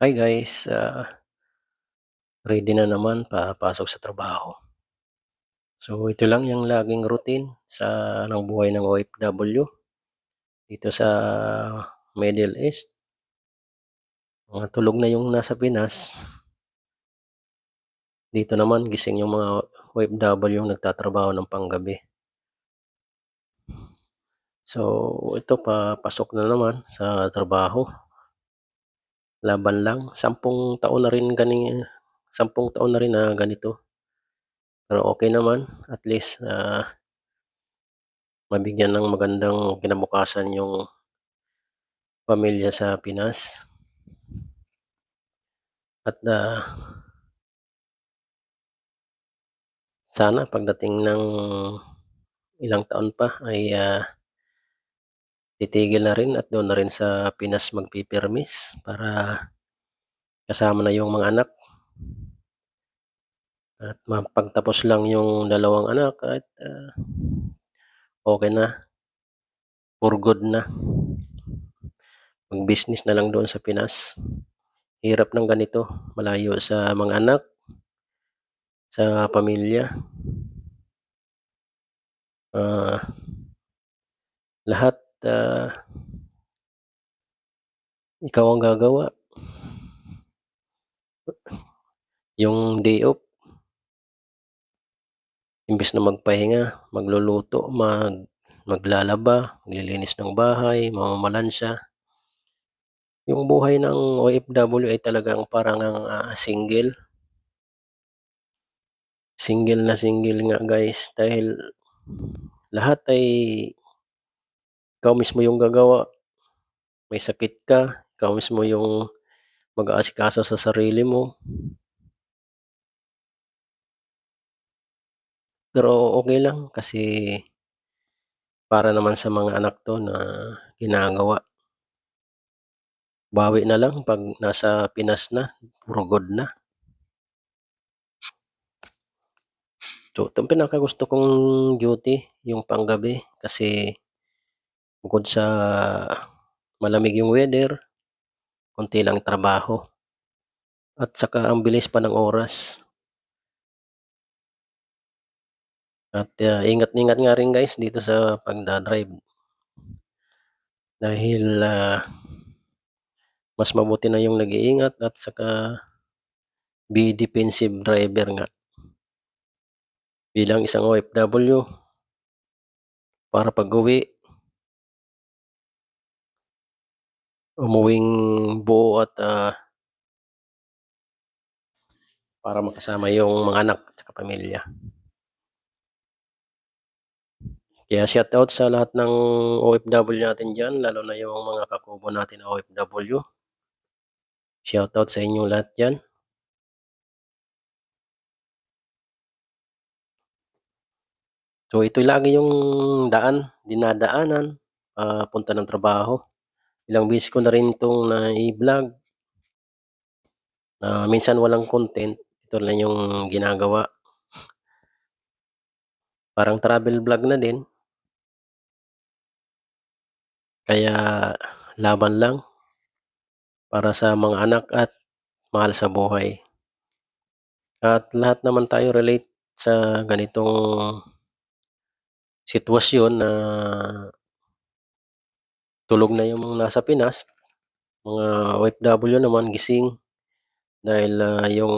Hi guys, ah, ready na naman papasok sa trabaho. So ito lang yung laging routine sa ng buhay ng OFW dito sa Middle East. Mga tulog na yung nasa Pinas. Dito naman gising yung mga OFW yung nagtatrabaho ng panggabi. So ito papasok na naman sa trabaho. Laban lang, sampung taon na rin gani sampung taon na rin na ganito. Pero okey naman at least, ah, mabigyan ng magandang kinabukasan yung pamilya sa Pinas. At, ah sana pagdating ng ilang taon pa ay, ah titigil na rin at dun na rin sa Pinas magpipirmis para kasama na yung mga anak. At mapagtapos lang yung dalawang anak at, ah, okey na. For good na. Mag-business na lang doon sa Pinas. Hirap ng ganito, malayo sa mga anak, sa pamilya. Ah, lahat, ah ikaw ang gagawa. Yung day off imbes na magpahinga, magluluto, mag maglalaba, maglilinis ng bahay, mamamalansya. Yung buhay ng OFW ay talagang para ngang, ah, single. Single na single nga guys dahil lahat ay ikaw mismo yung gagawa. May sakit ka, ikaw mismo yung mag-aasikaso sa sarili mo. Pero okey lang kasi para naman sa mga anak 'to na ginagawa. Bawi na lang 'pag nasa Pinas na, for good na. So itong pinakagusto kong duty, yung panggabi kasi bukod sa malamig yung weather, konti lang trabaho. At saka ang bilis pa ng oras. At, ah, ingat-ingat nga rin guys dito sa pagda-drive. Dahil, ah, mas mabuti na yung nag-iingat at saka be defensive driver nga. Bilang isang OFW para pag-uwi umuwing buo at, ah para makasama yung mga anak at pamilya. Kaya shoutout sa lahat ng OFW natin diyan lalo na yung mga kakubo natin na OFW. Shoutout sa inyong lahat diyan. So ito lagi yung daan, dinadaanan papunta ng trabaho. Ilang beses ko na rin 'tong nai-vlog. Ah, minsan walang content, ito lang yung ginagawa. Parang travel vlog na din. Kaya laban lang. Para sa mga anak at mahal sa buhay. At lahat naman tayo relate sa ganitong sitwasyon na tulog na yung nasa Pinas, mga OFW naman gising dahil, ah, yung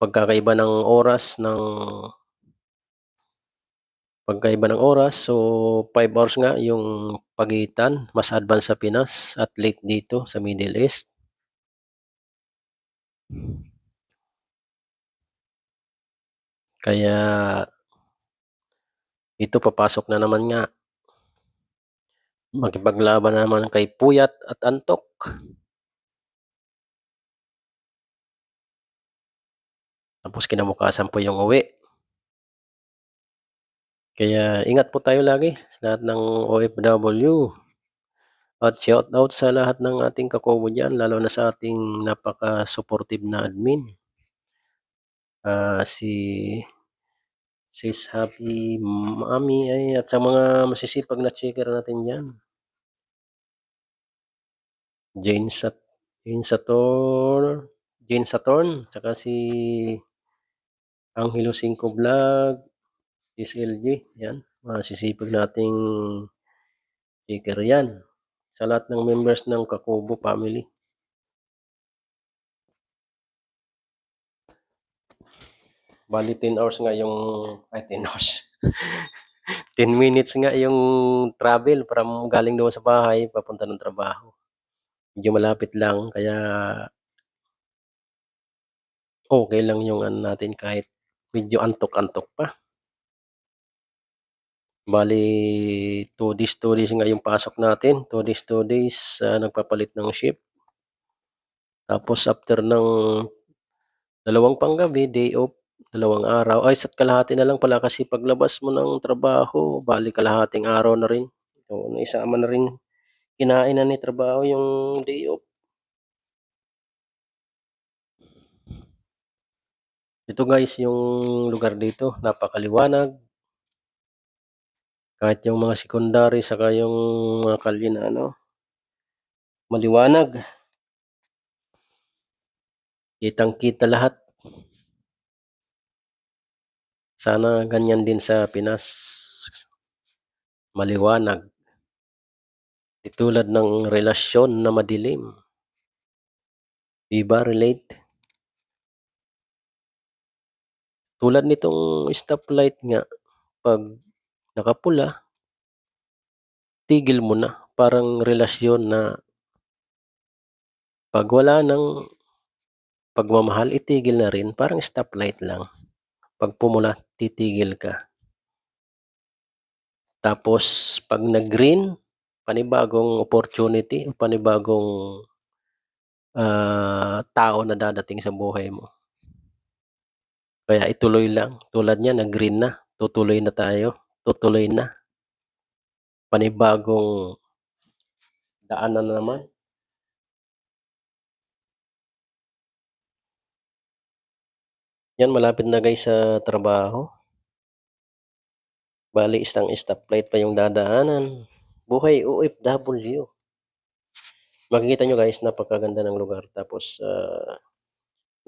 pagkakaiba ng oras ng pagkaiba ng oras. So 5 hours nga yung pagitan, mas advance sa Pinas at late dito sa Middle East. Kaya ito papasok na naman nga. Makipaglaban na naman kay puyat at antok. Tapos kinabukasan pa yung uwi. Kaya ingat po tayo lagi sa lahat ng OFW. At shoutout sa lahat ng ating kakubo diyan lalo na sa ating napaka-supportive na admin. Ah, si Sis Happy Mommy ay at sa mga masisipag na checker natin diyan. Jane Sat Jane Sator, Jane Saturn, saka si Angelo Cinco Vlog, SLG, yan. Masisipag nating sticker yan. Sa lahat ng members ng Kakubo family. Bali 10 hours nga yung, ay 10 hours. 10 minutes nga yung travel from galing doon sa bahay papunta ng trabaho. Medyo malapit lang kaya okay lang yung ano natin kahit medyo antok-antok pa. Bali 2 days, 2 days nga yung pasok natin. 2 days, 2 days uh, nagpapalit ng shift. Tapos after ng dalawang panggabi, day off, dalawang araw. Ay, isa't kalahati na lang pala kasi paglabas mo ng trabaho, bali kalahating araw na rin. So, naisama na rin kinain na ni trabaho yung day off. Ito guys, yung lugar dito, napakaliwanag. Kahit yung mga secondary, saka yung mga kalye na ano, maliwanag. Kitang-kita lahat. Sana ganyan din sa Pinas. Maliwanag. Di tulad ng relasyon na madilim. Diba relate? Tulad nitong stoplight nga, pag nakapula, tigil mo na. Parang relasyon na pag wala ng pagmamahal, itigil na rin. Parang stoplight lang. Pag pumula, titigil ka. Tapos, pag nag-green, panibagong opportunity, panibagong uh, tao na dadating sa buhay mo. Kaya ituloy lang. Tulad niya, nag-green na. Tutuloy na tayo. Tutuloy na. Panibagong daanan na naman. Yan, malapit na guys sa trabaho. Bali, isang stoplight pa yung dadaanan. Buhay OFW. Makikita nyo guys, napakaganda ng lugar. Tapos, uh,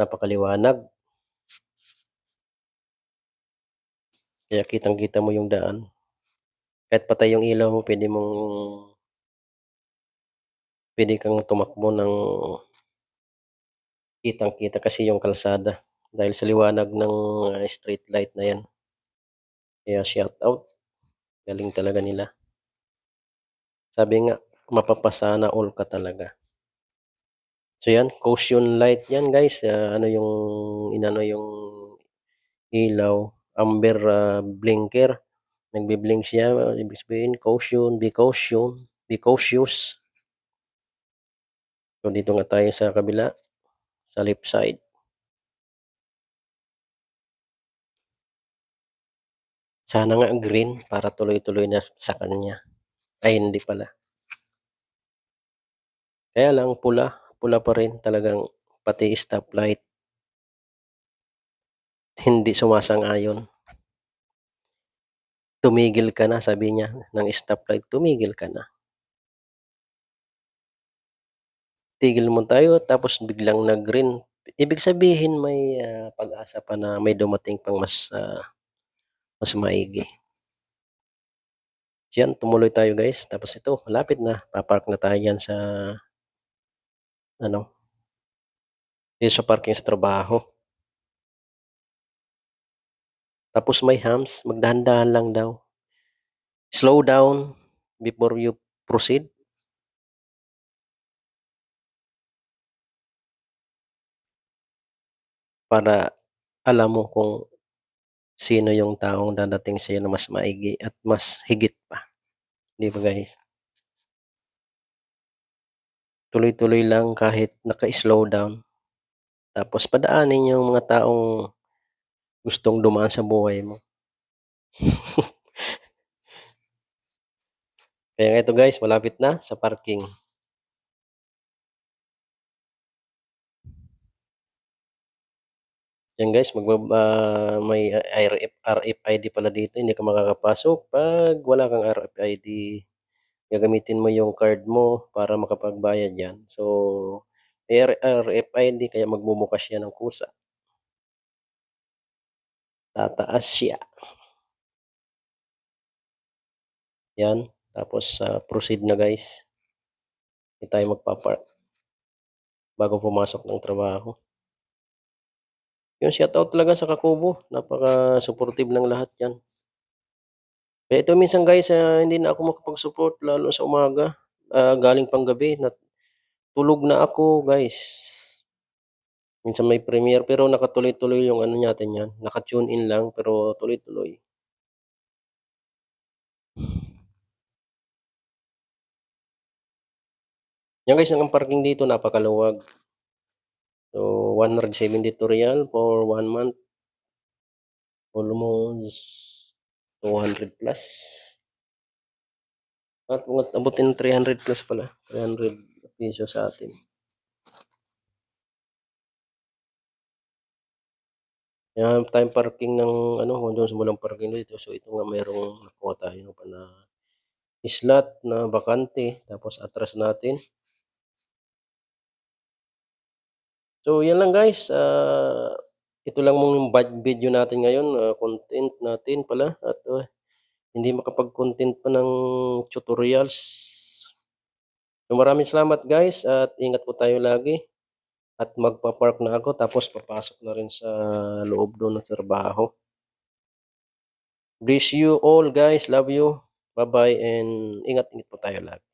napakaliwanag. Kaya kitang-kita mo yung daan. Kahit patay yung ilaw mo, pwede mong pwede kang tumakbo ng kitang-kita kasi yung kalsada dahil sa liwanag ng uh, street light na yan. Kaya shout out. Galing talaga nila. Sabi nga, mapapasana all ka talaga. So yan, caution light yan guys. Uh, ano yung inano yung ilaw amber uh, blinker. Nagbi-blink siya, ibig sabihin caution, be caution, be cautious. So dito nga tayo sa kabila, sa left side. Sana nga green para tuloy-tuloy na sa kanya. Ay, hindi pala. Kaya lang pula, pula pa rin talagang pati stoplight. Hindi sumasang-ayon tumigil ka na, sabi niya, ng stoplight, tumigil ka na. Tigil mo tayo, tapos biglang nag-green. Ibig sabihin may uh, pag-asa pa na may dumating pang mas uh, mas maigi. Yan, tumuloy tayo guys. Tapos ito, malapit na. Papark na tayo yan sa ano, dito sa parking sa trabaho. Tapos may hams, magdahan-dahan lang daw. Slow down before you proceed. Para alam mo kung sino yung taong dadating sa iyo na mas maigi at mas higit pa. Di ba guys? Tuloy-tuloy lang kahit naka-slow down. Tapos padaanin yung mga taong gustong dumaan sa buhay mo. Kaya ito guys, malapit na sa parking. Yan guys, mag uh, may RF, RFID pala dito, hindi ka makakapasok pag wala kang RFID. Gagamitin mo yung card mo para makapagbayad yan. So, R RFID kaya magbubukas siya ng kusa. Tataas siya. Yan, tapos, ah, proceed na guys. Hindi tayo magpa-park. Bago pumasok ng trabaho. Yung shoutout talaga sa Kakubo, napaka-supportive ng lahat yan. Kaya ito minsan guys, ah, hindi na ako makapag-support lalo sa umaga, ah, galing pang gabi na tulog na ako guys. Minsan may premiere pero nakatuloy-tuloy yung ano natin yan, naka-tune in lang pero tuloy-tuloy. Yan guys, ang parking dito napakaluwag. So, 172 real for 1 month. Almost 200 plus. At abutin ng 300 plus pala, 300 piso sa atin. Yan, time parking ng ano, doon sa walang parking dito. So, ito nga mayroong nakuha tayo pa na slot na bakante tapos atras natin. So, yan lang guys, ah, ito lang bad video natin ngayon, ah, content natin pala at, ah, hindi makapag-content pa ng tutorials. So, maraming salamat guys at ingat po tayo lagi. At magpa-park na ako tapos papasok na rin sa loob doon ng trabaho. Bless you all guys, love you. Bye-bye and ingat-ingat po tayo lagi.